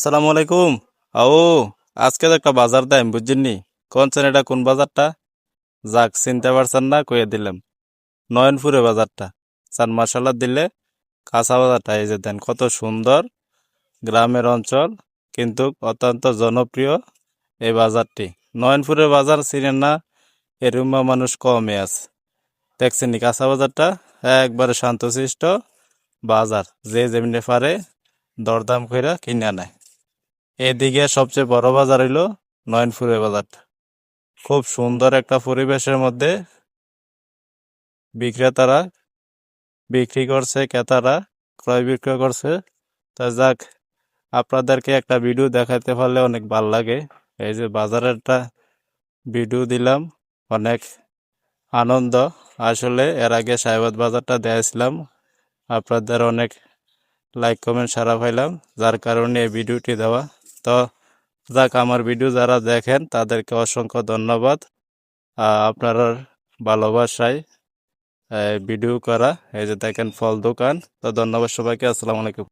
আসসালামু আলাইকুম। ও আজকে তো একটা বাজার দেয়, বুঝছেননি? কোনছেন এটা কোন বাজারটা? যাক, চিনতে পারছেন না কয়ে দিলাম। নয়নপুরে বাজারটা। চান মশলা দিলে কাঁচা বাজারটা, এই যে দেন, কত সুন্দর গ্রামের অঞ্চল, কিন্তু অত্যন্ত জনপ্রিয় এই বাজারটি। নয়নপুরের বাজার চিনেন না এরকম মানুষ কমে আছে। দেখছেন কাঁচা বাজারটা একবারে শান্তশিষ্ট বাজার। যে যেমনি পারে দরদাম কইরা কিনে নেয় এদিকে সবচেয়ে বড় বাজার হইল নয়নপুরের বাজারটা খুব সুন্দর একটা পরিবেশের মধ্যে বিক্রেতারা বিক্রি করছে, ক্রেতারা ক্রয় বিক্রয় করছে। তা যাক, আপনাদেরকে একটা ভিডিও দেখাতে পারলে অনেক ভালো লাগে। এই যে বাজারের একটা ভিডিও দিলাম, অনেক আনন্দ। আসলে এর আগে সাহেবাদ বাজারটা দিয়েছিলাম আপনাদের অনেক লাইক কমেন্ট সারা পাইলাম, যার কারণে এই ভিডিওটি দেওয়া। তো যাক, আমার ভিডিও যারা দেখেন, তাদেরকে অসংখ্য ধন্যবাদ। আপনার ভালোবাসায় ভিডিও করা, এই যে দেখেন ফল দোকান। তো ধন্যবাদ সবাইকে, আসসালামু আলাইকুম।